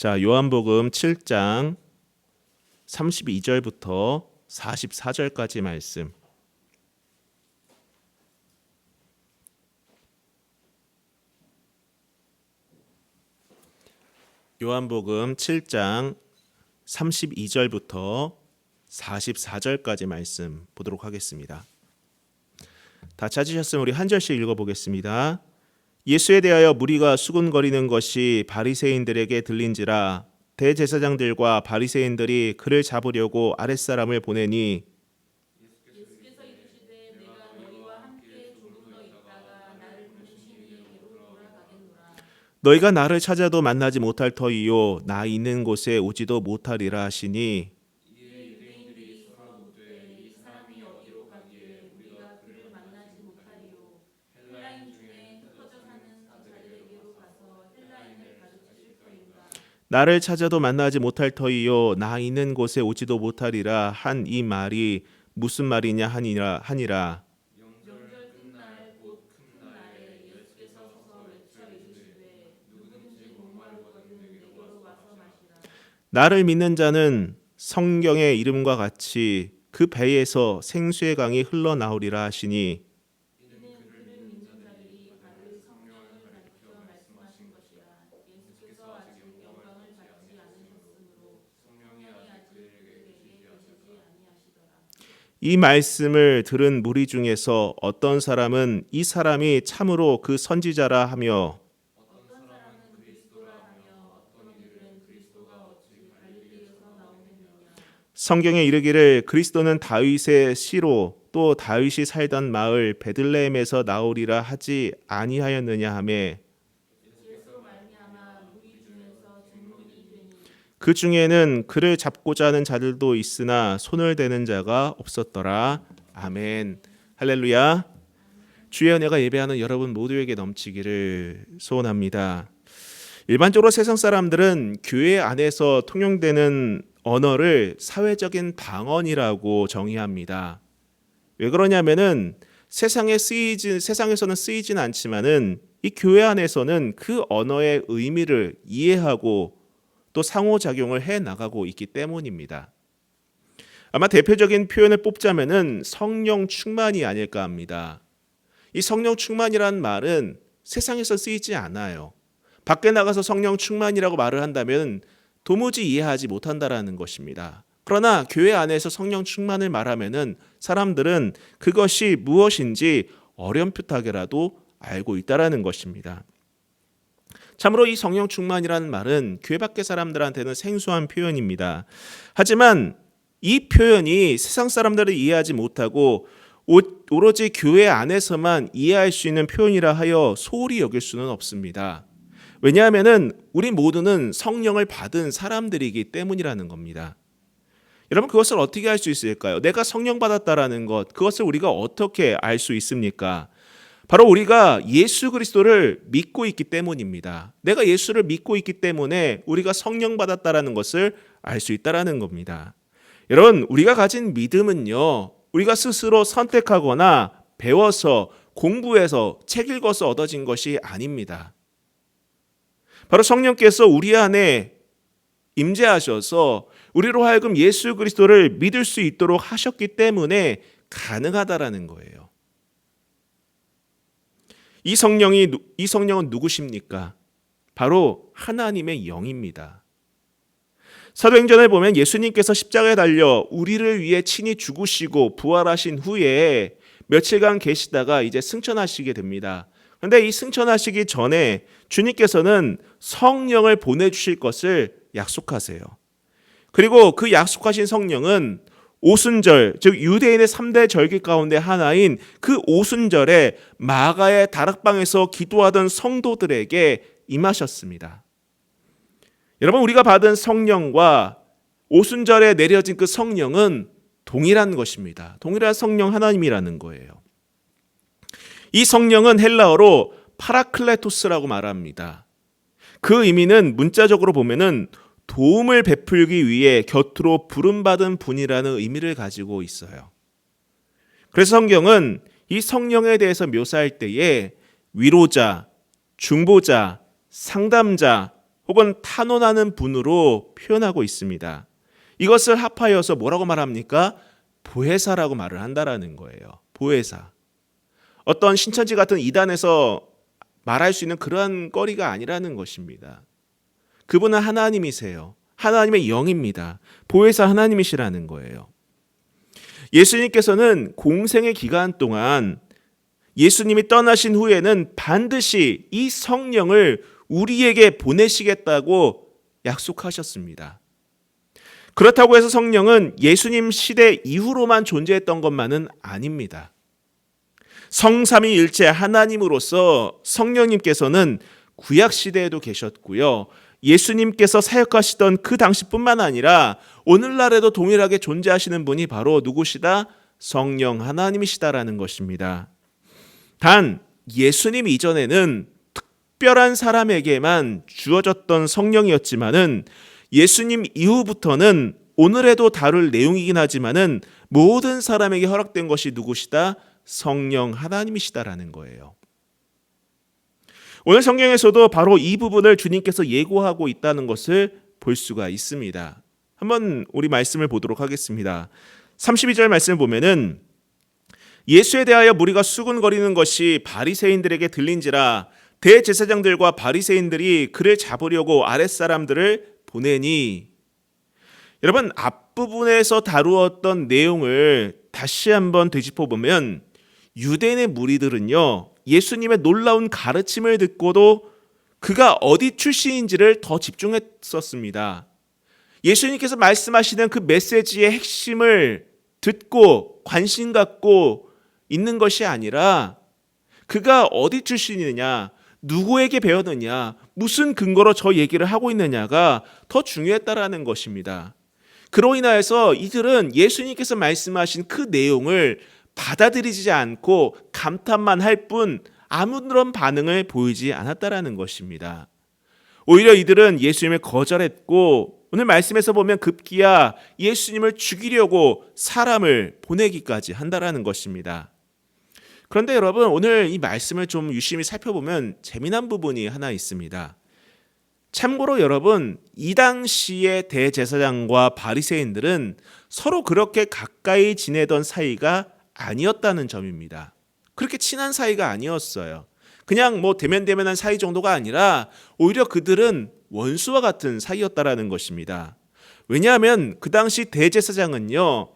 자, 요한복음 7장 32절부터 44절까지 말씀. 요한복음 7장 32절부터 44절까지 말씀 보도록 하겠습니다. 다 찾으셨으면 우리 한 절씩 읽어 보겠습니다. 예수에 대하여 무리가 수군거리는 것이 바리새인들에게 들린지라 대제사장들과 바리새인들이 그를 잡으려고 아랫사람을 보내니 너희가 나를 찾아도 만나지 못할 터이요 나 있는 곳에 오지도 못하리라 하시니 유대인들이 서로 묻되 이 사람이 어디로 가기에 우리가 그를 만나지 못하리요 헬라인 중에 흩어져 사는 자들에게로 가서 헬라인을 가르치실 터인가 나를 찾아도 만나지 못할 터이요 나 있는 곳에 오지도 못하리라 한 이 말이 무슨 말이냐 하니라 하니라. 나를 믿는 자는 성경의 이름과 같이 그 배에서 생수의 강이 흘러나오리라 하시니 이는 그를 믿는 자들이 받을 성령을 가리켜 말씀하신 것이라 예수께서 아직 영광을 받지 않으셨으므로 성령이 아직 그에게 계시지 아니하시더라 이 말씀을 들은 무리 중에서 어떤 사람은 이 사람이 참으로 그 선지자라 하며 하며 성경에 이르기를 그리스도는 다윗의 씨로 또 다윗이 살던 마을 베들레헴에서 나오리라 하지 아니하였느냐 하매 예수 말미암아 무리 중에서 증문이 되니 그 중에는 그를 잡고자 하는 자들도 있으나 손을 대는 자가 없었더라. 아멘. 할렐루야. 주의 은혜가 예배하는 여러분 모두에게 넘치기를 소원합니다. 일반적으로 세상 사람들은 교회 안에서 통용되는 언어를 사회적인 방언이라고 정의합니다. 왜 그러냐면은 세상에 쓰이지 세상에서는 쓰이진 않지만은 이 교회 안에서는 그 언어의 의미를 이해하고 또 상호작용을 해 나가고 있기 때문입니다. 아마 대표적인 표현을 뽑자면은 성령 충만이 아닐까 합니다. 이 성령 충만이란 말은 세상에서 쓰이지 않아요. 밖에 나가서 성령 충만이라고 말을 한다면 도무지 이해하지 못한다라는 것입니다. 그러나 교회 안에서 성령 충만을 말하면은 사람들은 그것이 무엇인지 어렴풋하게라도 알고 있다라는 것입니다. 참으로 이 성령 충만이라는 말은 교회 밖의 사람들한테는 생소한 표현입니다. 하지만 이 표현이 세상 사람들을 이해하지 못하고 오- 오로지 교회 안에서만 이해할 수 있는 표현이라 하여 소홀히 여길 수는 없습니다. 왜냐하면은 우리 모두는 성령을 받은 사람들이기 때문이라는 겁니다. 여러분 그것을 어떻게 할수 있을까요? 내가 성령 받았다라는 것 그것을 우리가 어떻게 알 수 있습니까? 바로 우리가 예수 그리스도를 믿고 있기 때문입니다. 내가 예수를 믿고 있기 때문에 우리가 성령 받았다라는 것을 알 수 있다라는 겁니다. 여러분, 우리가 가진 믿음은요. 우리가 스스로 선택하거나 배워서 공부해서 책 읽어서 얻어진 것이 아닙니다. 바로 성령께서 우리 안에 임재하셔서 우리로 하여금 예수 그리스도를 믿을 수 있도록 하셨기 때문에 가능하다라는 거예요. 이 성령이 누- 이 성령은 누구십니까? 바로 하나님의 영입니다. 사도행전을 보면 예수님께서 십자가에 달려 우리를 위해 친히 죽으시고 부활하신 후에 며칠간 계시다가 이제 승천하시게 됩니다. 그런데 이 승천하시기 전에 주님께서는 성령을 보내주실 것을 약속하세요. 그리고 그 약속하신 성령은 오순절, 즉 유대인의 3대 절기 가운데 하나인 그 오순절에 마가의 다락방에서 기도하던 성도들에게 임하셨습니다. 여러분 우리가 받은 성령과 오순절에 내려진 그 성령은 동일한 것입니다. 동일한 성령 하나님이라는 거예요. 이 성령은 헬라어로 파라클레토스라고 말합니다. 그 의미는 문자적으로 보면은 도움을 베풀기 위해 곁으로 부름받은 분이라는 의미를 가지고 있어요. 그래서 성경은 이 성령에 대해서 묘사할 때에 위로자, 중보자, 상담자 혹은 탄원하는 분으로 표현하고 있습니다. 이것을 합하여서 뭐라고 말합니까? 보혜사라고 말을 한다라는 거예요. 보혜사. 어떤 신천지 같은 이단에서 말할 수 있는 그러한 거리가 아니라는 것입니다. 그분은 하나님이세요. 하나님의 영입니다. 보혜사 하나님이시라는 거예요. 예수님께서는 공생의 기간 동안 예수님이 떠나신 후에는 반드시 이 성령을 우리에게 보내시겠다고 약속하셨습니다. 그렇다고 해서 성령은 예수님 시대 이후로만 존재했던 것만은 아닙니다. 성삼위일체 하나님으로서 성령님께서는 구약 시대에도 계셨고요. 예수님께서 사역하시던 그 당시뿐만 아니라 오늘날에도 동일하게 존재하시는 분이 바로 누구시다? 성령 하나님이시다라는 것입니다. 단 예수님 이전에는 특별한 사람에게만 주어졌던 성령이었지만은 예수님 이후부터는 오늘에도 다룰 내용이긴 하지만은 모든 사람에게 허락된 것이 누구시다? 성령 하나님이시다라는 거예요. 오늘 성경에서도 바로 이 부분을 주님께서 예고하고 있다는 것을 볼 수가 있습니다. 한번 우리 말씀을 보도록 하겠습니다. 32절 말씀을 보면은 예수에 대하여 무리가 수군거리는 것이 바리새인들에게 들린지라 대제사장들과 바리새인들이 그를 잡으려고 아랫사람들을 보내니 여러분 앞부분에서 다루었던 내용을 다시 한번 되짚어 보면 유대인의 무리들은요 예수님의 놀라운 가르침을 듣고도 그가 어디 출신인지를 더 집중했었습니다. 예수님께서 말씀하시는 그 메시지의 핵심을 듣고 관심 갖고 있는 것이 아니라 그가 어디 출신이느냐, 누구에게 배웠느냐, 무슨 근거로 저 얘기를 하고 있느냐가 더 중요했다라는 것입니다. 그로 인하여서 이들은 예수님께서 말씀하신 그 내용을 받아들이지 않고 감탄만 할 뿐 아무런 반응을 보이지 않았다라는 것입니다. 오히려 이들은 예수님을 거절했고 오늘 말씀에서 보면 급기야 예수님을 죽이려고 사람을 보내기까지 한다라는 것입니다. 그런데 여러분 오늘 이 말씀을 좀 유심히 살펴보면 재미난 부분이 하나 있습니다. 참고로 여러분 이 당시의 대제사장과 바리새인들은 서로 그렇게 가까이 지내던 사이가 아니었다는 점입니다. 그렇게 친한 사이가 아니었어요. 그냥 뭐 대면대면한 사이 정도가 아니라 오히려 그들은 원수와 같은 사이였다라는 것입니다. 왜냐하면 그 당시 대제사장은요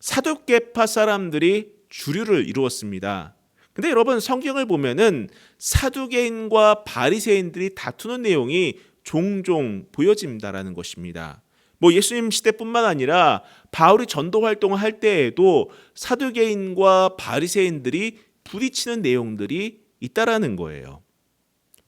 사두개파 사람들이 주류를 이루었습니다. 근데 여러분 성경을 보면은 사두개인과 바리새인들이 다투는 내용이 종종 보여진다라는 것입니다. 뭐 예수님 시대뿐만 아니라 바울이 전도 활동을 할 때에도 사두개인과 바리새인들이 부딪히는 내용들이 있다라는 거예요.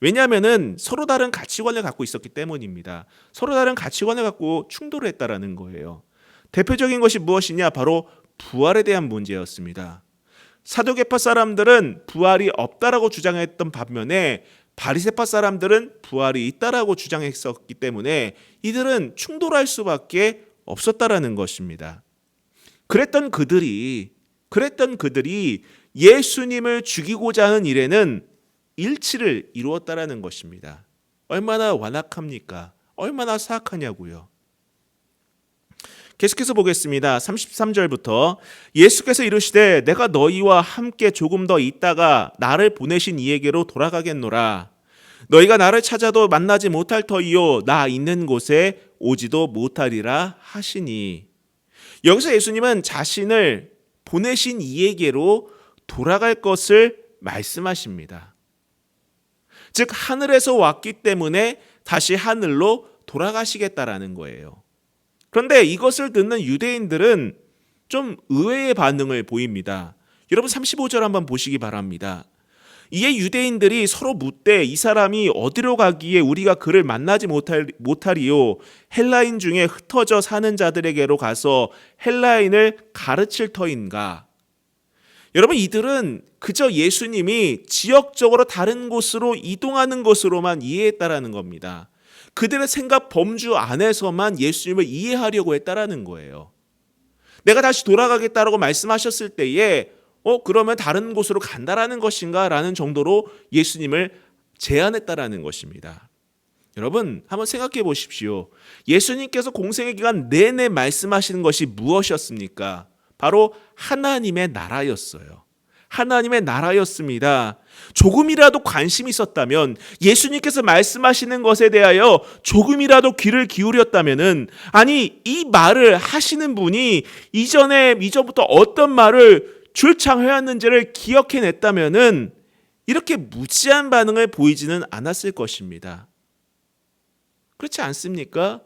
왜냐하면은 서로 다른 가치관을 갖고 있었기 때문입니다. 서로 다른 가치관을 갖고 충돌을 했다라는 거예요. 대표적인 것이 무엇이냐? 바로 부활에 대한 문제였습니다. 사도계파 사람들은 부활이 없다라고 주장했던 반면에 바리새파 사람들은 부활이 있다라고 주장했었기 때문에 이들은 충돌할 수밖에 없었다라는 것입니다. 그랬던 그들이 그랬던 그들이 예수님을 죽이고자 하는 일에는 일치를 이루었다라는 것입니다. 얼마나 완악합니까? 얼마나 사악하냐고요. 계속해서 보겠습니다. 33절부터 예수께서 이르시되 내가 너희와 함께 조금 더 있다가 나를 보내신 이에게로 돌아가겠노라. 너희가 나를 찾아도 만나지 못할 터이요 나 있는 곳에 오지도 못하리라 하시니. 여기서 예수님은 자신을 보내신 이에게로 돌아갈 것을 말씀하십니다. 즉 하늘에서 왔기 때문에 다시 하늘로 돌아가시겠다라는 거예요. 그런데 이것을 듣는 유대인들은 좀 의외의 반응을 보입니다. 여러분 35절 한번 보시기 바랍니다. 이에 유대인들이 서로 묻되 이 사람이 어디로 가기에 우리가 그를 만나지 못할, 못하리요 헬라인 중에 흩어져 사는 자들에게로 가서 헬라인을 가르칠 터인가 여러분 이들은 그저 예수님이 지역적으로 다른 곳으로 이동하는 것으로만 이해했다라는 겁니다. 그들의 생각 범주 안에서만 예수님을 이해하려고 했다라는 거예요. 내가 다시 돌아가겠다라고 말씀하셨을 때에 어 그러면 다른 곳으로 간다라는 것인가 라는 정도로 예수님을 제안했다라는 것입니다. 여러분 한번 생각해 보십시오. 예수님께서 공생의 기간 내내 말씀하시는 것이 무엇이었습니까? 바로 하나님의 나라였어요. 하나님의 나라였습니다. 조금이라도 관심이 있었다면 예수님께서 말씀하시는 것에 대하여 조금이라도 귀를 기울였다면은 아니 이 말을 하시는 분이 이전에 이전부터 어떤 말을 출창하였는지를 기억해냈다면은 이렇게 무지한 반응을 보이지는 않았을 것입니다. 그렇지 않습니까?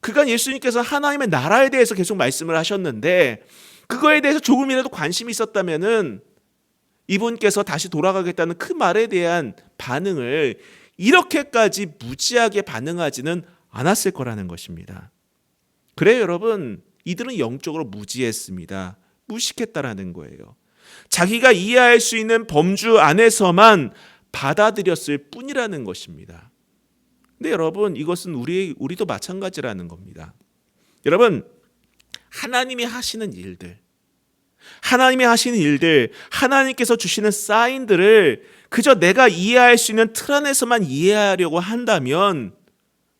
그간 예수님께서 하나님의 나라에 대해서 계속 말씀을 하셨는데 그거에 대해서 조금이라도 관심이 있었다면은 이분께서 다시 돌아가겠다는 그 말에 대한 반응을 이렇게까지 무지하게 반응하지는 않았을 거라는 것입니다. 그래요, 여러분. 이들은 영적으로 무지했습니다. 무식했다라는 거예요. 자기가 이해할 수 있는 범주 안에서만 받아들였을 뿐이라는 것입니다. 근데 여러분, 이것은 우리 우리도 마찬가지라는 겁니다. 여러분, 하나님이 하시는 일들, 하나님이 하시는 일들, 하나님께서 주시는 사인들을 그저 내가 이해할 수 있는 틀 안에서만 이해하려고 한다면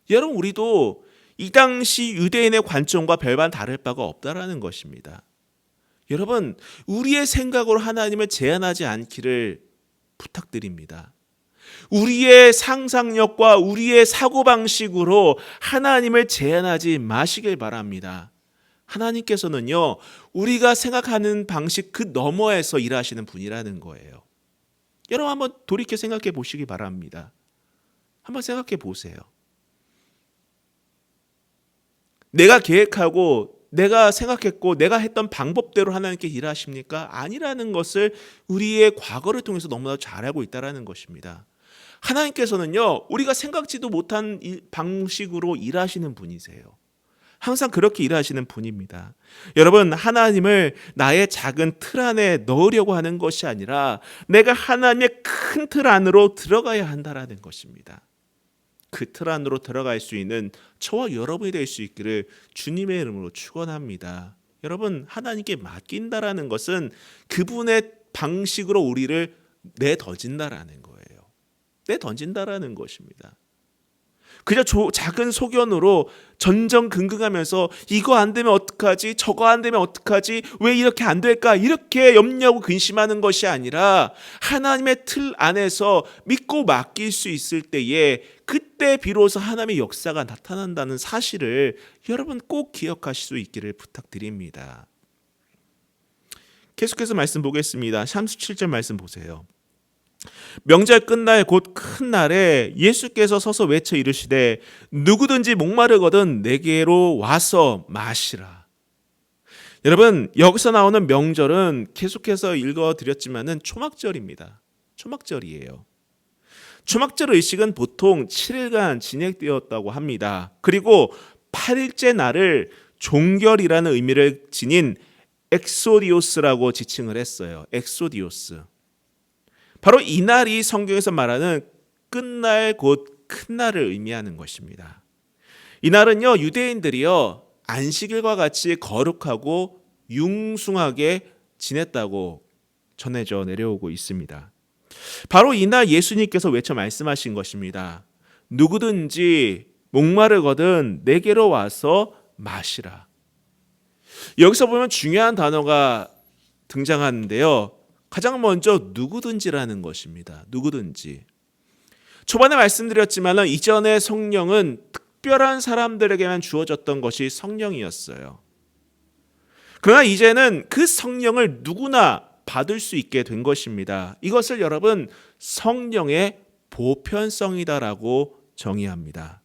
여러분 우리도 이 당시 유대인의 관점과 별반 다를 바가 없다라는 것입니다. 여러분, 우리의 생각으로 하나님을 제한하지 않기를 부탁드립니다. 우리의 상상력과 우리의 사고방식으로 하나님을 제한하지 마시길 바랍니다. 하나님께서는요, 우리가 생각하는 방식 그 너머에서 일하시는 분이라는 거예요. 여러분 한번 돌이켜 생각해 보시기 바랍니다. 한번 생각해 보세요. 내가 계획하고 내가 생각했고 내가 했던 방법대로 하나님께 일하십니까? 아니라는 것을 우리의 과거를 통해서 너무나 잘 알고 있다라는 것입니다. 하나님께서는요, 우리가 생각지도 못한 일- 방식으로 일하시는 분이세요. 항상 그렇게 일하시는 분입니다. 여러분, 하나님을 나의 작은 틀 안에 넣으려고 하는 것이 아니라 내가 하나님의 큰 틀 안으로 들어가야 한다라는 것입니다. 그 틀 안으로 들어갈 수 있는 저와 여러분이 될 수 있기를 주님의 이름으로 축원합니다. 여러분, 하나님께 맡긴다라는 것은 그분의 방식으로 우리를 내던진다라는 거예요. 내던진다라는 것입니다. 그저 조- 작은 소견으로 전전긍긍하면서 이거 안 되면 어떡하지? 저거 안 되면 어떡하지? 왜 이렇게 안 될까? 이렇게 염려하고 근심하는 것이 아니라 하나님의 틀 안에서 믿고 맡길 수 있을 때에 그때 비로소 하나님의 역사가 나타난다는 사실을 여러분 꼭 기억하실 수 있기를 부탁드립니다. 계속해서 말씀 보겠습니다. 37절 말씀 보세요. 명절 끝날 곧 큰 날에 예수께서 서서 외쳐 이르시되 누구든지 목마르거든 내게로 와서 마시라. 여러분 여기서 나오는 명절은 계속해서 읽어 드렸지만은 초막절입니다. 초막절이에요. 초막절 의식은 보통 7일간 진행되었다고 합니다. 그리고 8일째 날을 종결이라는 의미를 지닌 엑소디오스라고 지칭을 했어요. 엑소디오스. 바로 이 날이 성경에서 말하는 끝날 곧 큰 날을 의미하는 것입니다. 이 날은요 유대인들이요 안식일과 같이 거룩하고 융숭하게 지냈다고 전해져 내려오고 있습니다. 바로 이날 예수님께서 외쳐 말씀하신 것입니다. 누구든지 목마르거든 내게로 와서 마시라. 여기서 보면 중요한 단어가 등장하는데요. 가장 먼저 누구든지라는 것입니다. 누구든지. 초반에 말씀드렸지만 이전의 성령은 특별한 사람들에게만 주어졌던 것이 성령이었어요. 그러나 이제는 그 성령을 누구나 받을 수 있게 된 것입니다. 이것을 여러분 성령의 보편성이다라고 정의합니다.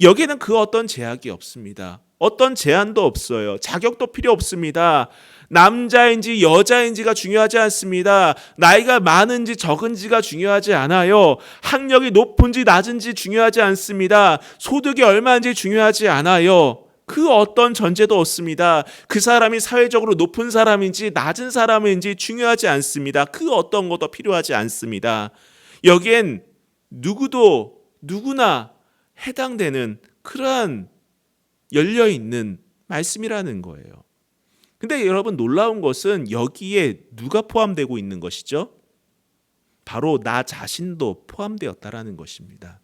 여기에는 그 어떤 제약이 없습니다. 어떤 제한도 없어요. 자격도 필요 없습니다. 남자인지 여자인지가 중요하지 않습니다. 나이가 많은지 적은지가 중요하지 않아요. 학력이 높은지 낮은지 중요하지 않습니다. 소득이 얼마인지 중요하지 않아요. 그 어떤 전제도 없습니다. 그 사람이 사회적으로 높은 사람인지 낮은 사람인지 중요하지 않습니다. 그 어떤 것도 필요하지 않습니다. 여기엔 누구도 누구나 해당되는 그러한 열려 있는 말씀이라는 거예요. 근데 여러분 놀라운 것은 여기에 누가 포함되고 있는 것이죠? 바로 나 자신도 포함되었다라는 것입니다.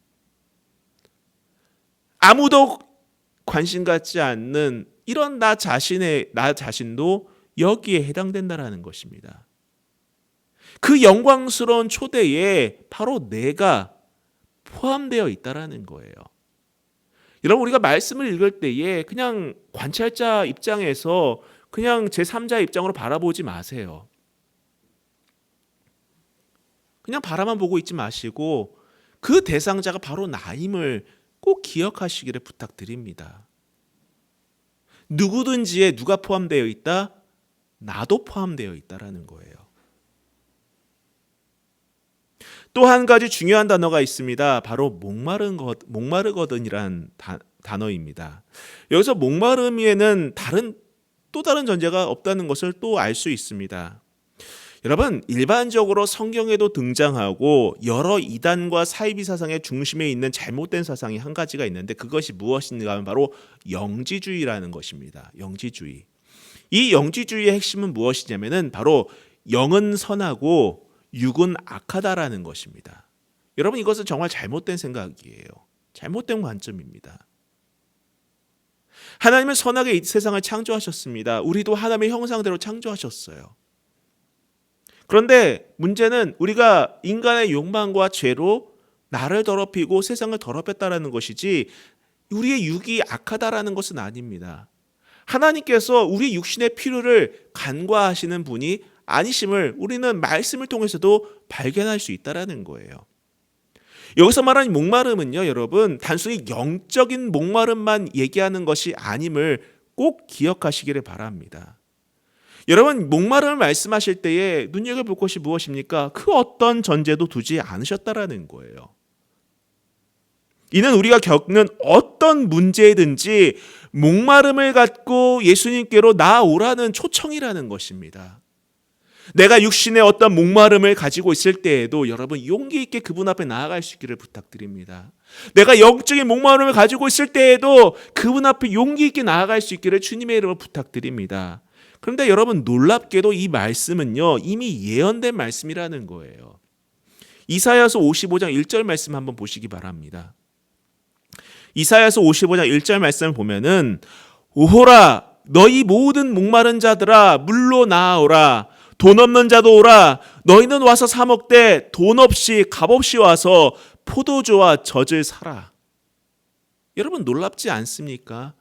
아무도 관심 갖지 않는 이런 나 자신의 나 자신도 여기에 해당된다라는 것입니다. 그 영광스러운 초대에 바로 내가 포함되어 있다라는 거예요. 여러분 우리가 말씀을 읽을 때에 그냥 관찰자 입장에서 그냥 제 3자 입장으로 바라보지 마세요. 그냥 바라만 보고 있지 마시고 그 대상자가 바로 나임을 꼭 기억하시기를 부탁드립니다. 누구든지에 누가 포함되어 있다? 나도 포함되어 있다라는 거예요. 또 한 가지 중요한 단어가 있습니다. 바로 목마른 것, 목마르거든이란 다- 단어입니다. 여기서 목마름에는 다른 또 다른 전제가 없다는 것을 또 알 수 있습니다. 여러분 일반적으로 성경에도 등장하고 여러 이단과 사이비 사상의 중심에 있는 잘못된 사상이 한 가지가 있는데 그것이 무엇인가 하면 바로 영지주의라는 것입니다. 영지주의. 이 영지주의의 핵심은 무엇이냐면은 바로 영은 선하고 육은 악하다라는 것입니다. 여러분 이것은 정말 잘못된 생각이에요. 잘못된 관점입니다. 하나님은 선하게 이 세상을 창조하셨습니다. 우리도 하나님의 형상대로 창조하셨어요. 그런데 문제는 우리가 인간의 욕망과 죄로 나를 더럽히고 세상을 더럽혔다라는 것이지 우리의 육이 악하다라는 것은 아닙니다. 하나님께서 우리 육신의 필요를 간과하시는 분이 아니심을 우리는 말씀을 통해서도 발견할 수 있다라는 거예요. 여기서 말하는 목마름은요, 여러분, 단순히 영적인 목마름만 얘기하는 것이 아님을 꼭 기억하시기를 바랍니다. 여러분, 목마름을 말씀하실 때에 눈여겨볼 것이 무엇입니까? 그 어떤 전제도 두지 않으셨다라는 거예요. 이는 우리가 겪는 어떤 문제든지 목마름을 갖고 예수님께로 나아오라는 초청이라는 것입니다. 내가 육신의 어떤 목마름을 가지고 있을 때에도 여러분 용기 있게 그분 앞에 나아갈 수 있기를 부탁드립니다. 내가 영적인 목마름을 가지고 있을 때에도 그분 앞에 용기 있게 나아갈 수 있기를 주님의 이름으로 부탁드립니다. 그런데 여러분 놀랍게도 이 말씀은요 이미 예언된 말씀이라는 거예요. 이사야서 55장 1절 말씀 한번 보시기 바랍니다. 이사야서 55장 1절 말씀을 보면은 오호라 너희 모든 목마른 자들아 물로 나아오라 돈 없는 자도 오라 너희는 와서 사 먹되 돈 없이 값 없이 와서 포도주와 젖을 사라. 여러분 놀랍지 않습니까?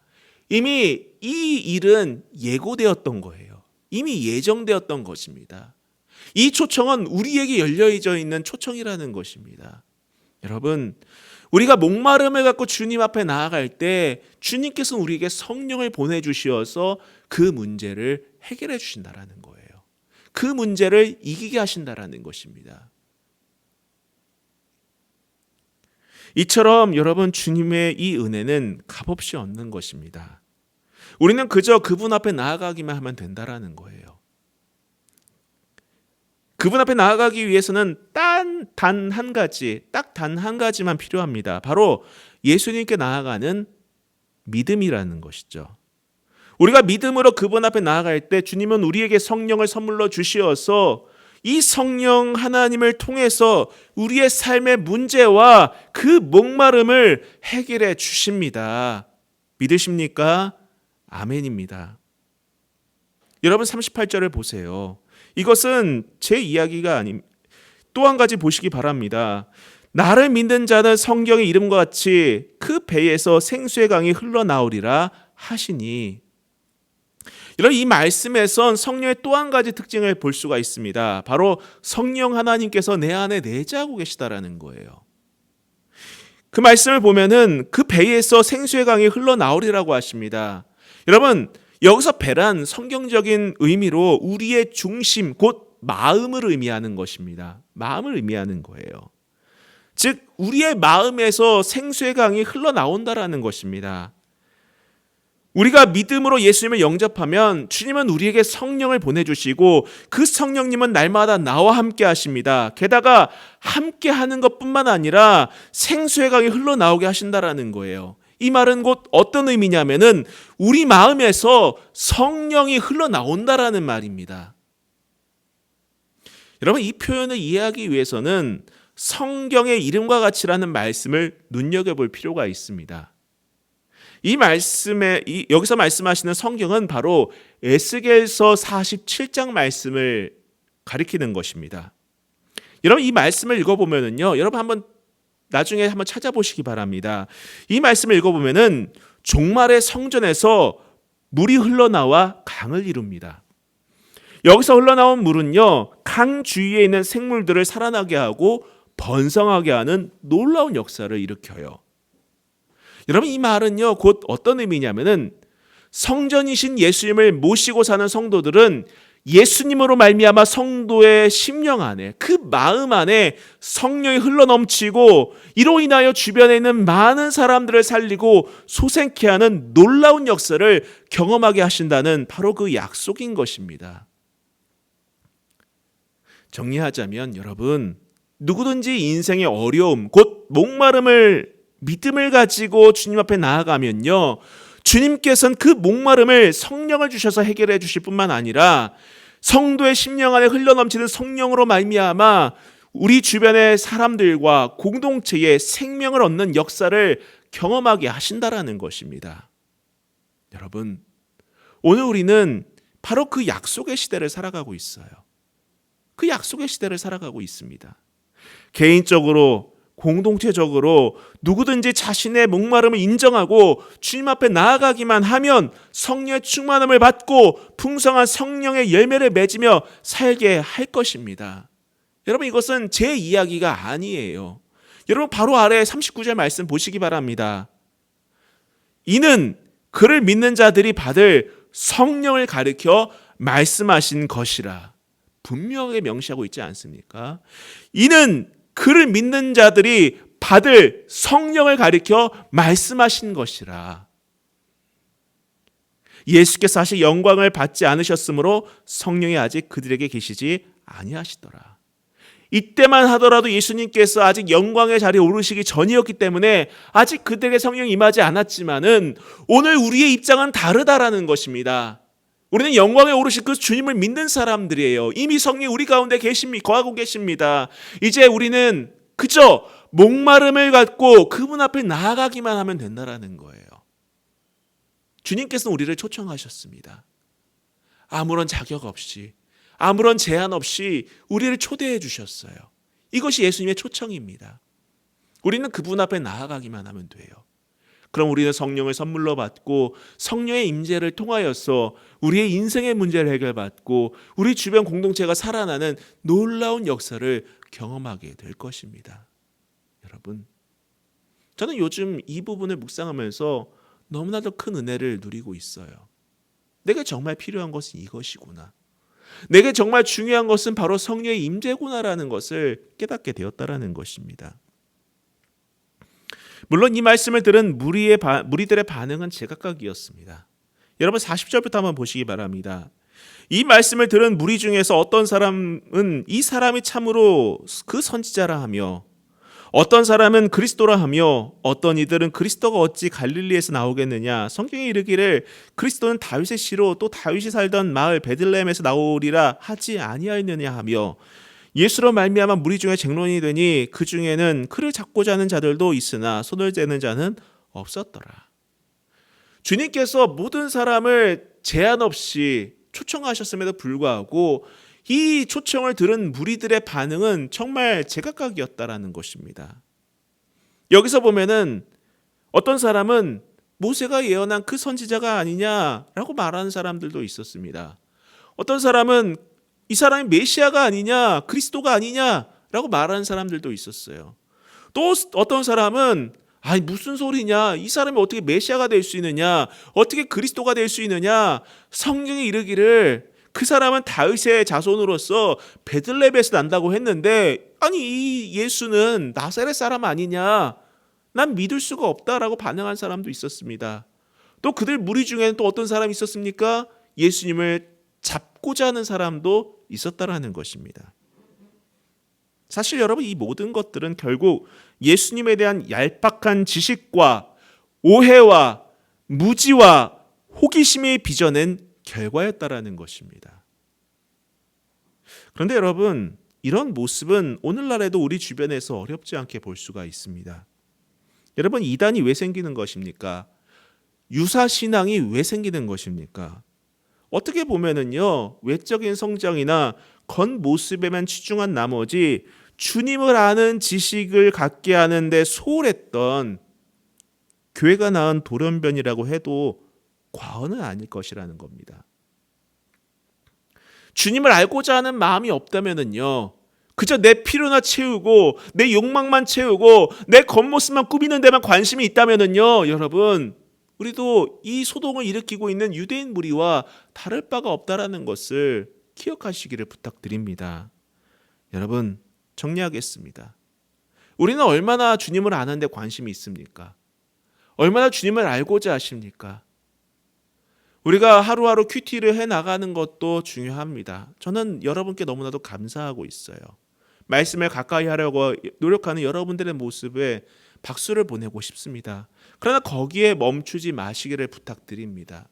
이미 이 일은 예고되었던 거예요. 이미 예정되었던 것입니다. 이 초청은 우리에게 열려져 있는 초청이라는 것입니다. 여러분, 우리가 목마름을 갖고 주님 앞에 나아갈 때 주님께서는 우리에게 성령을 보내주시어서 그 문제를 해결해 주신다라는 거예요. 그 문제를 이기게 하신다라는 것입니다. 이처럼 여러분 주님의 이 은혜는 값없이 얻는 것입니다. 우리는 그저 그분 앞에 나아가기만 하면 된다라는 거예요. 그분 앞에 나아가기 위해서는 단 단 한 가지, 딱 단 한 가지만 필요합니다. 바로 예수님께 나아가는 믿음이라는 것이죠. 우리가 믿음으로 그분 앞에 나아갈 때 주님은 우리에게 성령을 선물로 주시어서 이 성령 하나님을 통해서 우리의 삶의 문제와 그 목마름을 해결해 주십니다. 믿으십니까? 아멘입니다. 여러분 38절을 보세요. 이것은 제 이야기가 아님 또 한 가지 보시기 바랍니다. 나를 믿는 자는 성경의 이름과 같이 그 배에서 생수의 강이 흘러나오리라 하시니 여러분 이 말씀에선 성령의 또 한 가지 특징을 볼 수가 있습니다. 바로 성령 하나님께서 내 안에 내재하고 계시다라는 거예요. 그 말씀을 보면은 그 배에서 생수의 강이 흘러나오리라고 하십니다. 여러분 여기서 배란 성경적인 의미로 우리의 중심 곧 마음을 의미하는 것입니다. 마음을 의미하는 거예요. 즉 우리의 마음에서 생수의 강이 흘러나온다라는 것입니다. 우리가 믿음으로 예수님을 영접하면 주님은 우리에게 성령을 보내주시고 그 성령님은 날마다 나와 함께 하십니다. 게다가 함께 하는 것 뿐만 아니라 생수의 강이 흘러나오게 하신다라는 거예요. 이 말은 곧 어떤 의미냐면은 우리 마음에서 성령이 흘러나온다라는 말입니다. 여러분 이 표현을 이해하기 위해서는 성경의 이름과 같이라는 말씀을 눈여겨볼 필요가 있습니다. 이 말씀에 이, 여기서 말씀하시는 성경은 바로 에스겔서 47장 말씀을 가리키는 것입니다. 여러분 이 말씀을 읽어보면은요, 여러분 한번 나중에 한번 찾아보시기 바랍니다. 이 말씀을 읽어보면은 종말의 성전에서 물이 흘러나와 강을 이룹니다. 여기서 흘러나온 물은요, 강 주위에 있는 생물들을 살아나게 하고 번성하게 하는 놀라운 역사를 일으켜요. 여러분 이 말은요, 곧 어떤 의미냐면은 성전이신 예수님을 모시고 사는 성도들은 예수님으로 말미암아 성도의 심령 안에 그 마음 안에 성령이 흘러넘치고 이로 인하여 주변에 있는 많은 사람들을 살리고 소생케 하는 놀라운 역사를 경험하게 하신다는 바로 그 약속인 것입니다. 정리하자면 여러분 누구든지 인생의 어려움 곧 목마름을 믿음을 가지고 주님 앞에 나아가면요. 주님께서는 그 목마름을 성령을 주셔서 해결해 주실 뿐만 아니라 성도의 심령 안에 흘러넘치는 성령으로 말미암아 우리 주변의 사람들과 공동체에 생명을 얻는 역사를 경험하게 하신다라는 것입니다. 여러분, 오늘 우리는 바로 그 약속의 시대를 살아가고 있어요. 그 약속의 시대를 살아가고 있습니다. 개인적으로 공동체적으로 누구든지 자신의 목마름을 인정하고 주님 앞에 나아가기만 하면 성령의 충만함을 받고 풍성한 성령의 열매를 맺으며 살게 할 것입니다. 여러분 이것은 제 이야기가 아니에요. 여러분 바로 아래 39절 말씀 보시기 바랍니다. 이는 그를 믿는 자들이 받을 성령을 가리켜 말씀하신 것이라. 분명하게 명시하고 있지 않습니까? 이는 그를 믿는 자들이 받을 성령을 가리켜 말씀하신 것이라. 예수께서 사실 영광을 받지 않으셨으므로 성령이 아직 그들에게 계시지 아니하시더라. 이때만 하더라도 예수님께서 아직 영광의 자리에 오르시기 전이었기 때문에 아직 그들에게 성령이 임하지 않았지만은 오늘 우리의 입장은 다르다라는 것입니다. 우리는 영광에 오르실 그 주님을 믿는 사람들이에요. 이미 성령 우리 가운데 계십니다. 거하고 계십니다. 이제 우리는 그저 목마름을 갖고 그분 앞에 나아가기만 하면 된다라는 거예요. 주님께서는 우리를 초청하셨습니다. 아무런 자격 없이 아무런 제한 없이 우리를 초대해 주셨어요. 이것이 예수님의 초청입니다. 우리는 그분 앞에 나아가기만 하면 돼요. 그럼 우리는 성령을 선물로 받고 성령의 임재를 통하여서 우리의 인생의 문제를 해결받고 우리 주변 공동체가 살아나는 놀라운 역사를 경험하게 될 것입니다. 여러분, 저는 요즘 이 부분을 묵상하면서 너무나도 큰 은혜를 누리고 있어요. 내게 정말 필요한 것은 이것이구나. 내게 정말 중요한 것은 바로 성령의 임재구나라는 것을 깨닫게 되었다라는 것입니다. 물론 이 말씀을 들은 무리의 바, 무리들의 반응은 제각각이었습니다. 여러분 40절부터 한번 보시기 바랍니다. 이 말씀을 들은 무리 중에서 어떤 사람은 이 사람이 참으로 그 선지자라 하며 어떤 사람은 그리스도라 하며 어떤 이들은 그리스도가 어찌 갈릴리에서 나오겠느냐 성경에 이르기를 그리스도는 다윗의 씨로 또 다윗이 살던 마을 베들레헴에서 나오리라 하지 아니하였느냐 하며 예수로 말미암아 무리 중에 쟁론이 되니 그 중에는 그를 잡고자 하는 자들도 있으나 손을 떼는 자는 없었더라. 주님께서 모든 사람을 제한 없이 초청하셨음에도 불구하고 이 초청을 들은 무리들의 반응은 정말 제각각이었다라는 것입니다. 여기서 보면은 어떤 사람은 모세가 예언한 그 선지자가 아니냐라고 말하는 사람들도 있었습니다. 어떤 사람은 이 사람이 메시아가 아니냐, 그리스도가 아니냐라고 말하는 사람들도 있었어요. 또 어떤 사람은 아니 무슨 소리냐? 이 사람이 어떻게 메시아가 될 수 있느냐? 어떻게 그리스도가 될 수 있느냐? 성경에 이르기를 그 사람은 다윗의 자손으로서 베들레헴에서 난다고 했는데 아니 이 예수는 나사렛 사람 아니냐? 난 믿을 수가 없다라고 반응한 사람도 있었습니다. 또 그들 무리 중에는 또 어떤 사람이 있었습니까? 예수님을 잡고자 하는 사람도 있었다라는 것입니다. 사실 여러분 이 모든 것들은 결국 예수님에 대한 얄팍한 지식과 오해와 무지와 호기심이 빚어낸 결과였다라는 것입니다. 그런데 여러분 이런 모습은 오늘날에도 우리 주변에서 어렵지 않게 볼 수가 있습니다. 여러분 이단이 왜 생기는 것입니까? 유사 신앙이 왜 생기는 것입니까? 어떻게 보면은요 외적인 성장이나 겉 모습에만 치중한 나머지 주님을 아는 지식을 갖게 하는데 소홀했던 교회가 낳은 돌연변이라고 해도 과언은 아닐 것이라는 겁니다. 주님을 알고자 하는 마음이 없다면은요. 그저 내 필요나 채우고 내 욕망만 채우고 내 겉모습만 꾸미는 데만 관심이 있다면은요. 여러분, 우리도 이 소동을 일으키고 있는 유대인 무리와 다를 바가 없다라는 것을 기억하시기를 부탁드립니다. 여러분, 정리하겠습니다. 우리는 얼마나 주님을 아는데 관심이 있습니까? 얼마나 주님을 알고자 하십니까? 우리가 하루하루 큐티를 해 나가는 것도 중요합니다. 저는 여러분께 너무나도 감사하고 있어요. 말씀을 가까이 하려고 노력하는 여러분들의 모습에 박수를 보내고 싶습니다. 그러나 거기에 멈추지 마시기를 부탁드립니다.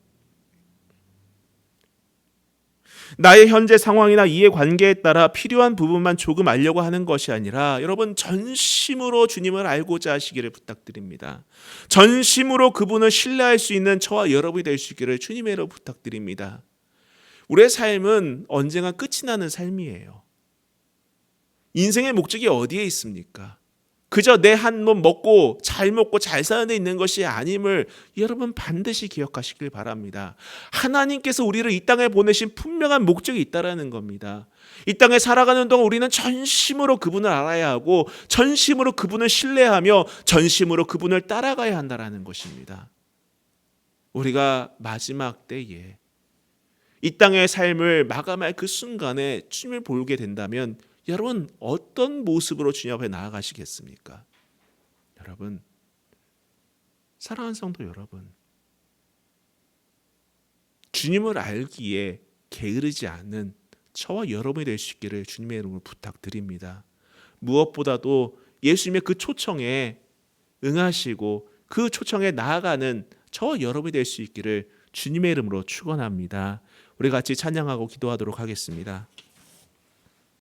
나의 현재 상황이나 이해 관계에 따라 필요한 부분만 조금 알려고 하는 것이 아니라 여러분 전심으로 주님을 알고자 하시기를 부탁드립니다. 전심으로 그분을 신뢰할 수 있는 저와 여러분이 될 수 있기를 주님의 이름으로 부탁드립니다. 우리의 삶은 언젠가 끝이 나는 삶이에요. 인생의 목적이 어디에 있습니까? 그저 내 한 몸 먹고 잘 먹고 잘 사는 데 있는 것이 아님을 여러분 반드시 기억하시길 바랍니다. 하나님께서 우리를 이 땅에 보내신 분명한 목적이 있다라는 겁니다. 이 땅에 살아가는 동안 우리는 전심으로 그분을 알아야 하고 전심으로 그분을 신뢰하며 전심으로 그분을 따라가야 한다라는 것입니다. 우리가 마지막 때에 이 땅의 삶을 마감할 그 순간에 주님을 보게 된다면 여러분 어떤 모습으로 주님 앞에 나아가시겠습니까? 여러분 사랑하는 성도 여러분 주님을 알기에 게으르지 않는 저와 여러분이 될 수 있기를 주님의 이름으로 부탁드립니다. 무엇보다도 예수님의 그 초청에 응하시고 그 초청에 나아가는 저와 여러분이 될 수 있기를 주님의 이름으로 축원합니다. 우리 같이 찬양하고 기도하도록 하겠습니다.